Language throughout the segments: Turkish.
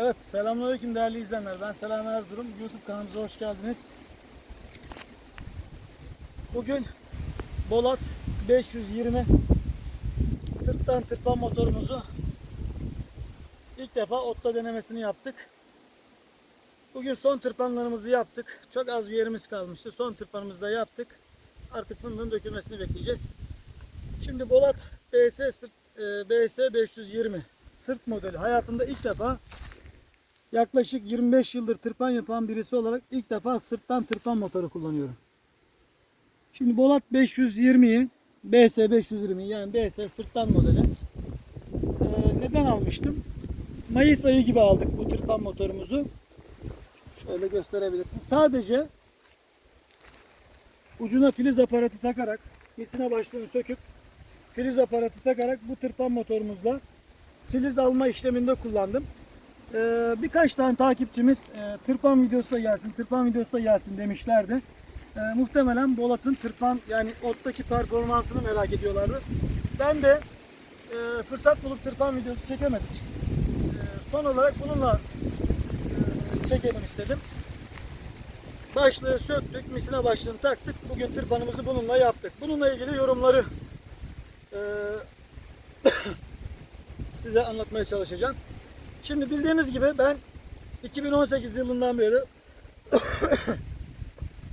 Evet, selamünaleyküm değerli izleyenler. Ben Selam Erzurum. YouTube kanalımıza hoş geldiniz. Bugün Bolat 520 sırttan tırpan motorumuzu ilk defa otta denemesini yaptık. Bugün son tırpanlarımızı yaptık. Çok az bir yerimiz kalmıştı. Son tırpanımızı da yaptık. Artık fındığın dökülmesini bekleyeceğiz. Şimdi Bolat BS sırt, e, BS 520 sırt modeli hayatımda ilk defa yaklaşık 25 yıldır tırpan yapan birisi olarak ilk defa sırttan tırpan motoru kullanıyorum. Şimdi Bolat 520'yi BS 520 yani BS sırttan modeli. Ee, neden almıştım? Mayıs ayı gibi aldık bu tırpan motorumuzu. Şöyle gösterebilirsin. Sadece ucuna filiz aparatı takarak, misine başlığını söküp filiz aparatı takarak bu tırpan motorumuzla filiz alma işleminde kullandım. Ee, birkaç tane takipçimiz e, tırpan videosu da gelsin, tırpan videosu da gelsin demişlerdi. Ee, muhtemelen Bolat'ın tırpan yani ottaki performansını merak ediyorlardı. Ben de e, fırsat bulup tırpan videosu çekemedik. Ee, son olarak bununla e, çekelim istedim. Başlığı söktük, misine başlığını taktık. Bugün tırpanımızı bununla yaptık. Bununla ilgili yorumları e, size anlatmaya çalışacağım. Şimdi bildiğiniz gibi ben 2018 yılından beri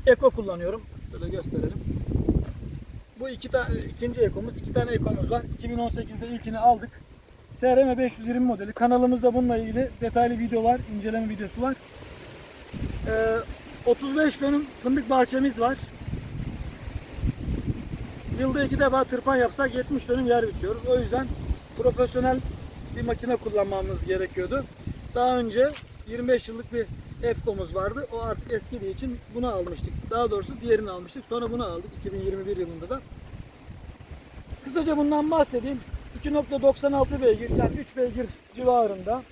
Eko kullanıyorum. Şöyle gösterelim. Bu iki tane ikinci Eko'muz. iki tane Eko'muz var. 2018'de ilkini aldık. SRM 520 modeli. Kanalımızda bununla ilgili detaylı video var. inceleme videosu var. Ee, 35 dönüm fındık bahçemiz var. Yılda iki defa tırpan yapsak 70 dönüm yer biçiyoruz. O yüzden profesyonel bir makine kullanmamız gerekiyordu. Daha önce 25 yıllık bir Efko'muz vardı. O artık eskidiği için bunu almıştık. Daha doğrusu diğerini almıştık. Sonra bunu aldık 2021 yılında da. Kısaca bundan bahsedeyim. 2.96 beygir yani 3 beygir civarında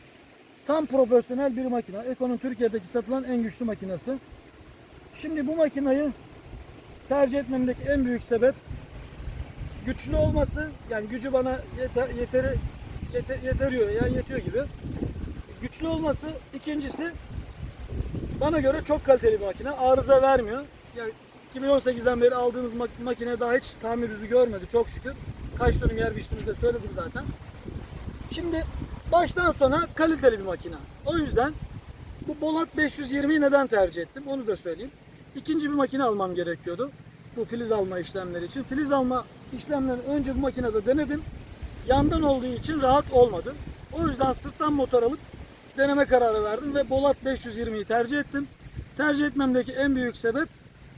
tam profesyonel bir makine. Eko'nun Türkiye'deki satılan en güçlü makinesi. Şimdi bu makinayı tercih etmemdeki en büyük sebep güçlü olması. Yani gücü bana yeter, yeteri yete, yeteriyor yani yetiyor gibi. Güçlü olması. İkincisi bana göre çok kaliteli bir makine. Arıza vermiyor. Yani 2018'den beri aldığımız mak- makine daha hiç tamir yüzü görmedi çok şükür. Kaç dönüm yer biçtiğimizi de söyledim zaten. Şimdi baştan sona kaliteli bir makine. O yüzden bu Bolat 520'yi neden tercih ettim onu da söyleyeyim. İkinci bir makine almam gerekiyordu. Bu filiz alma işlemleri için. Filiz alma işlemlerini önce bu makinede denedim. Yandan olduğu için rahat olmadı. O yüzden sırttan motor alıp deneme kararı verdim ve Bolat 520'yi tercih ettim. Tercih etmemdeki en büyük sebep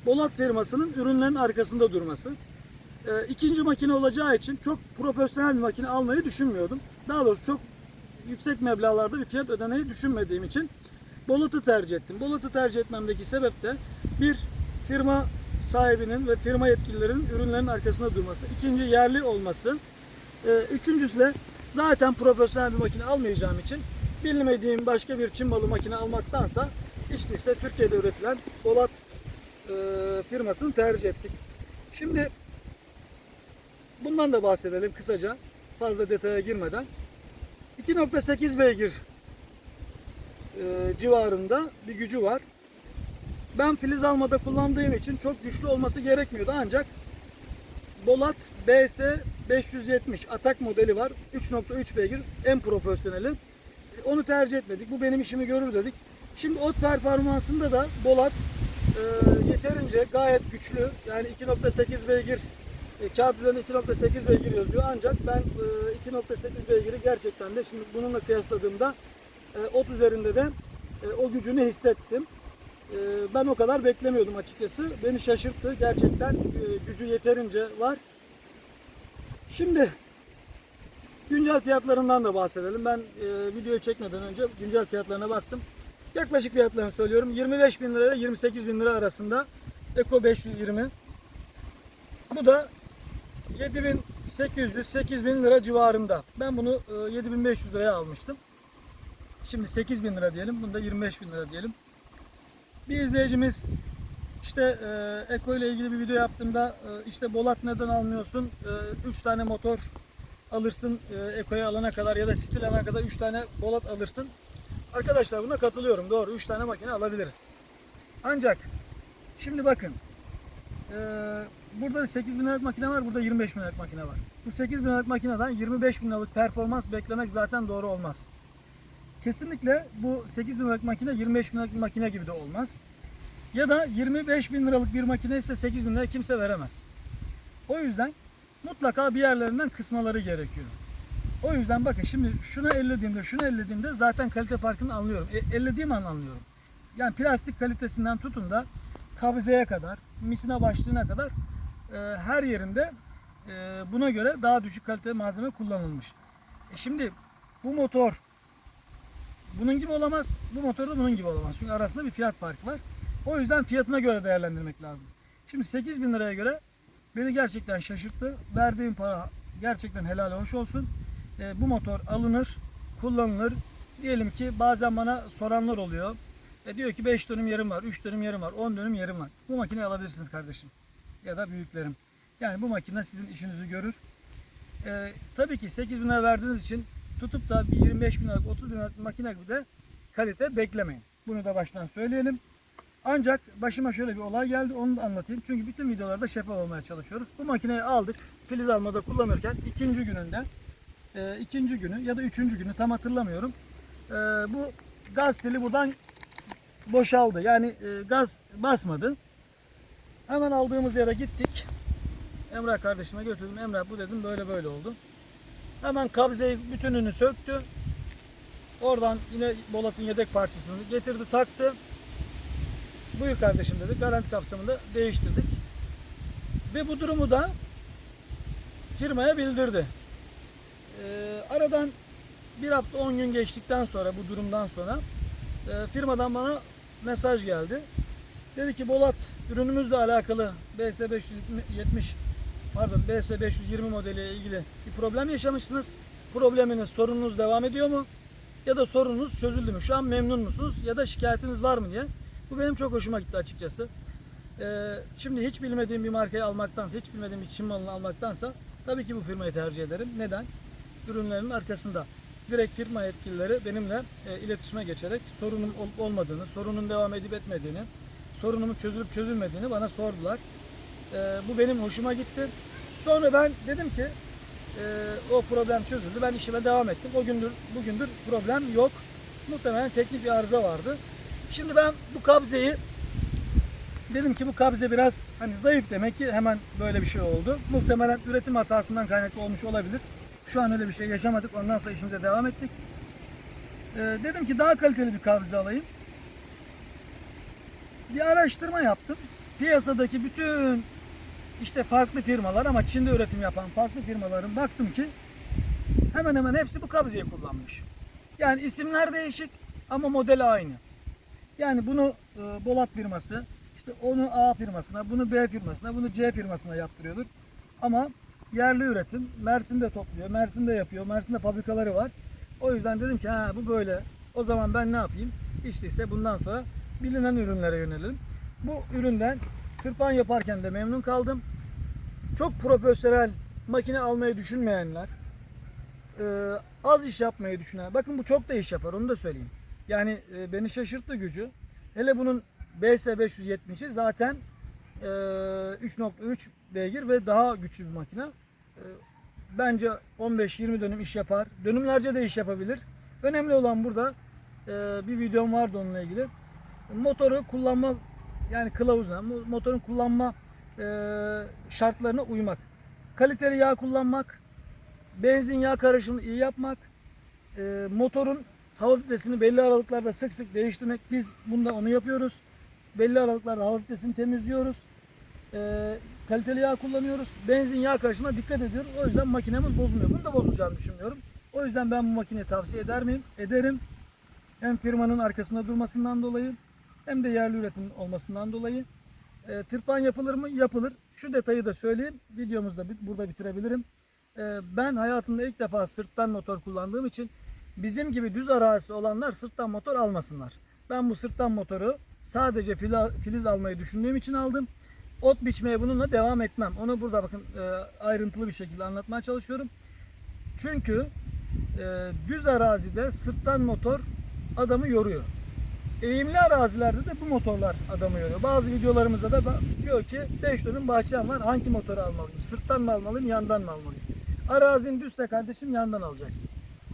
Bolat firmasının ürünlerin arkasında durması. Ee, ikinci makine olacağı için çok profesyonel bir makine almayı düşünmüyordum. Daha doğrusu çok yüksek meblağlarda bir fiyat ödemeyi düşünmediğim için Bolat'ı tercih ettim. Bolat'ı tercih etmemdeki sebep de bir firma sahibinin ve firma yetkililerinin ürünlerin arkasında durması. İkinci yerli olması. Ee, üçüncüsü de zaten profesyonel bir makine almayacağım için bilmediğim başka bir Çin malı makine almaktansa işte ise Türkiye'de üretilen Bolat e, firmasını tercih ettik. Şimdi bundan da bahsedelim kısaca fazla detaya girmeden. 2.8 beygir e, civarında bir gücü var. Ben filiz almada kullandığım için çok güçlü olması gerekmiyordu ancak Bolat BS 570 atak modeli var. 3.3 beygir en profesyoneli. Onu tercih etmedik. Bu benim işimi görür dedik. Şimdi ot performansında da Bolat e, yeterince gayet güçlü. Yani 2.8 beygir e, kağıt üzerinde 2.8 beygir yazıyor. Ancak ben e, 2.8 beygiri gerçekten de şimdi bununla kıyasladığımda e, ot üzerinde de e, o gücünü hissettim. E, ben o kadar beklemiyordum açıkçası. Beni şaşırttı. Gerçekten e, gücü yeterince var. Şimdi güncel fiyatlarından da bahsedelim. Ben e, videoyu çekmeden önce güncel fiyatlarına baktım. Yaklaşık fiyatlarını söylüyorum. 25 bin lira ile 28 bin lira arasında Eko 520. Bu da 7800-8000 lira civarında. Ben bunu e, 7500 liraya almıştım. Şimdi 8000 lira diyelim. Bunu da 25 bin lira diyelim. Bir izleyicimiz işte e, Eko ile ilgili bir video yaptığımda e, işte Bolat neden almıyorsun? 3 tane motor alırsın e, Eko'ya alana kadar ya da stil alana kadar 3 tane Bolat alırsın. Arkadaşlar buna katılıyorum. Doğru. 3 tane makine alabiliriz. Ancak şimdi bakın. Eee burada bir 8 bin liralık makine var. Burada 25 bin liralık makine var. Bu 8 bin liralık makineden 25 bin liralık performans beklemek zaten doğru olmaz. Kesinlikle bu 8 bin liralık makine 25 bin liralık makine gibi de olmaz. Ya da 25 bin liralık bir makine ise 8 bin lira kimse veremez. O yüzden mutlaka bir yerlerinden kısmaları gerekiyor. O yüzden bakın şimdi şunu ellediğimde şunu ellediğimde zaten kalite farkını anlıyorum. E, ellediğim an anlıyorum. Yani plastik kalitesinden tutun da kabzeye kadar, misine başlığına kadar e, her yerinde e, buna göre daha düşük kaliteli malzeme kullanılmış. E şimdi bu motor bunun gibi olamaz, bu motor da bunun gibi olamaz. Çünkü arasında bir fiyat farkı var. O yüzden fiyatına göre değerlendirmek lazım. Şimdi 8 bin liraya göre beni gerçekten şaşırttı. Verdiğim para gerçekten helal hoş olsun. E, bu motor alınır, kullanılır. Diyelim ki bazen bana soranlar oluyor. E diyor ki 5 dönüm yerim var, 3 dönüm yerim var, 10 dönüm yerim var. Bu makineyi alabilirsiniz kardeşim. Ya da büyüklerim. Yani bu makine sizin işinizi görür. E, tabii ki 8 bin lira verdiğiniz için tutup da bir 25 bin liralık, 30 bin liralık makine gibi de kalite beklemeyin. Bunu da baştan söyleyelim. Ancak başıma şöyle bir olay geldi onu da anlatayım. Çünkü bütün videolarda şeffaf olmaya çalışıyoruz. Bu makineyi aldık. Filiz almada kullanırken ikinci gününde e, ikinci günü ya da üçüncü günü tam hatırlamıyorum. E, bu gaz teli buradan boşaldı. Yani e, gaz basmadı. Hemen aldığımız yere gittik. Emrah kardeşime götürdüm. Emrah bu dedim böyle böyle oldu. Hemen kabzeyi bütününü söktü. Oradan yine Bolat'ın yedek parçasını getirdi taktı. Buyur kardeşim dedi. Garanti kapsamında değiştirdik. Ve bu durumu da firmaya bildirdi. Ee, aradan bir hafta 10 gün geçtikten sonra bu durumdan sonra e, firmadan bana mesaj geldi. Dedi ki Bolat ürünümüzle alakalı BS 570 pardon BS 520 modeliyle ilgili bir problem yaşamışsınız. Probleminiz, sorununuz devam ediyor mu? Ya da sorununuz çözüldü mü? Şu an memnun musunuz? Ya da şikayetiniz var mı diye. Bu benim çok hoşuma gitti açıkçası. Ee, şimdi hiç bilmediğim bir markayı almaktansa, hiç bilmediğim bir Çin malını almaktansa tabii ki bu firmayı tercih ederim. Neden? Ürünlerin arkasında direkt firma yetkilileri benimle e, iletişime geçerek sorunum olup olmadığını, sorunun devam edip etmediğini, sorunumun çözülüp çözülmediğini bana sordular. Ee, bu benim hoşuma gitti. Sonra ben dedim ki e, o problem çözüldü. Ben işime devam ettim. O gündür, bugündür problem yok. Muhtemelen teknik bir arıza vardı. Şimdi ben bu kabzeyi dedim ki bu kabze biraz hani zayıf demek ki hemen böyle bir şey oldu. Muhtemelen üretim hatasından kaynaklı olmuş olabilir. Şu an öyle bir şey yaşamadık. Ondan sonra işimize devam ettik. Ee, dedim ki daha kaliteli bir kabze alayım. Bir araştırma yaptım. Piyasadaki bütün işte farklı firmalar ama Çin'de üretim yapan farklı firmaların baktım ki hemen hemen hepsi bu kabzeyi kullanmış. Yani isimler değişik ama model aynı. Yani bunu e, Bolat firması, işte onu A firmasına, bunu B firmasına, bunu C firmasına yaptırıyordur. Ama yerli üretim Mersin'de topluyor, Mersin'de yapıyor, Mersin'de fabrikaları var. O yüzden dedim ki ha bu böyle. O zaman ben ne yapayım? İşte ise bundan sonra bilinen ürünlere yönelelim. Bu üründen tırpan yaparken de memnun kaldım. Çok profesyonel makine almayı düşünmeyenler, e, az iş yapmayı düşünen, bakın bu çok da iş yapar onu da söyleyeyim. Yani e, beni şaşırttı gücü. Hele bunun BS 570'i zaten e, 3.3 beygir ve daha güçlü bir makine. E, bence 15-20 dönüm iş yapar. Dönümlerce de iş yapabilir. Önemli olan burada e, bir videom vardı onunla ilgili. Motoru kullanma yani kılavuzuna, mo- motorun kullanma e, şartlarına uymak. Kaliteli yağ kullanmak, benzin yağ karışımını iyi yapmak, e, motorun hava filtresini belli aralıklarda sık sık değiştirmek. Biz bunda onu yapıyoruz. Belli aralıklarda hava filtresini temizliyoruz. E, kaliteli yağ kullanıyoruz. Benzin yağ karışımına dikkat ediyoruz. O yüzden makinemiz bozulmuyor. Bunu da bozulacağını düşünmüyorum. O yüzden ben bu makineyi tavsiye eder miyim? Ederim. Hem firmanın arkasında durmasından dolayı hem de yerli üretim olmasından dolayı. E, tırpan yapılır mı? Yapılır. Şu detayı da söyleyeyim. Videomuzu da bit- burada bitirebilirim. E, ben hayatımda ilk defa sırttan motor kullandığım için bizim gibi düz arazisi olanlar sırttan motor almasınlar. Ben bu sırttan motoru sadece fila- filiz almayı düşündüğüm için aldım. Ot biçmeye bununla devam etmem. Onu burada bakın e, ayrıntılı bir şekilde anlatmaya çalışıyorum. Çünkü e, düz arazide sırttan motor adamı yoruyor. Eğimli arazilerde de bu motorlar adamı yoruyor. Bazı videolarımızda da diyor ki 5 dönüm bahçem var hangi motoru almalıyım? Sırttan mı almalıyım yandan mı almalıyım? Arazin düzse kardeşim yandan alacaksın.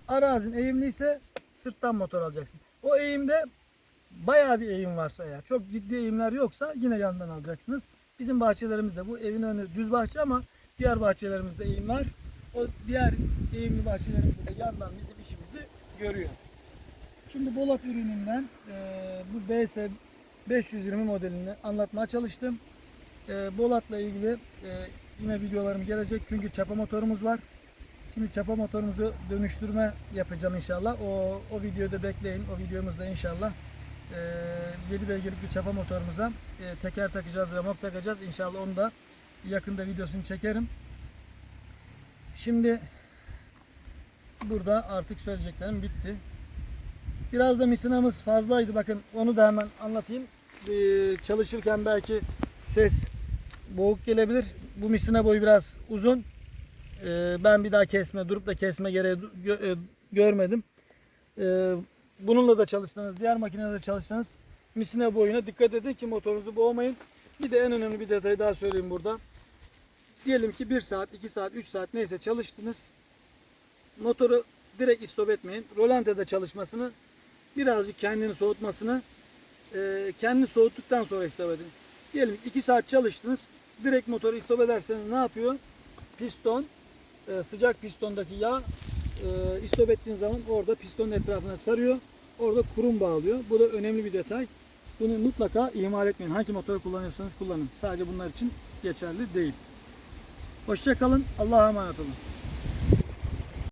Arazin eğimliyse sırttan motor alacaksın. O eğimde bayağı bir eğim varsa eğer çok ciddi eğimler yoksa yine yandan alacaksınız. Bizim bahçelerimizde bu evin önü düz bahçe ama diğer bahçelerimizde eğim var. O diğer eğimli bahçelerimizde de yandan bizim işimizi görüyor. Şimdi Bolat ürününden e, bu BS 520 modelini anlatmaya çalıştım. E, Bolat'la ilgili e, yine videolarım gelecek çünkü çapa motorumuz var. Şimdi çapa motorumuzu dönüştürme yapacağım inşallah. O, o videoda bekleyin. O videomuzda inşallah e, 7 beygirlik bir çapa motorumuza e, teker takacağız, remok takacağız. İnşallah onu da yakında videosunu çekerim. Şimdi burada artık söyleyeceklerim bitti. Biraz da misinamız fazlaydı. Bakın onu da hemen anlatayım. Ee, çalışırken belki ses boğuk gelebilir. Bu misina boyu biraz uzun. Ee, ben bir daha kesme, durup da kesme gereği gö- e, görmedim. Ee, bununla da çalışsanız, diğer makinede çalışsanız misina boyuna dikkat edin ki motorunuzu boğmayın. Bir de en önemli bir detayı daha söyleyeyim burada. Diyelim ki 1 saat, 2 saat, 3 saat neyse çalıştınız. Motoru direkt istop etmeyin. Rolantede çalışmasını birazcık kendini soğutmasını e, kendini soğuttuktan sonra istop edin. Diyelim 2 saat çalıştınız. Direkt motoru istop ederseniz ne yapıyor? Piston e, sıcak pistondaki yağ e, istop ettiğiniz zaman orada pistonun etrafına sarıyor. Orada kurum bağlıyor. Bu da önemli bir detay. Bunu mutlaka ihmal etmeyin. Hangi motoru kullanıyorsanız kullanın. Sadece bunlar için geçerli değil. Hoşça kalın. Allah'a emanet olun.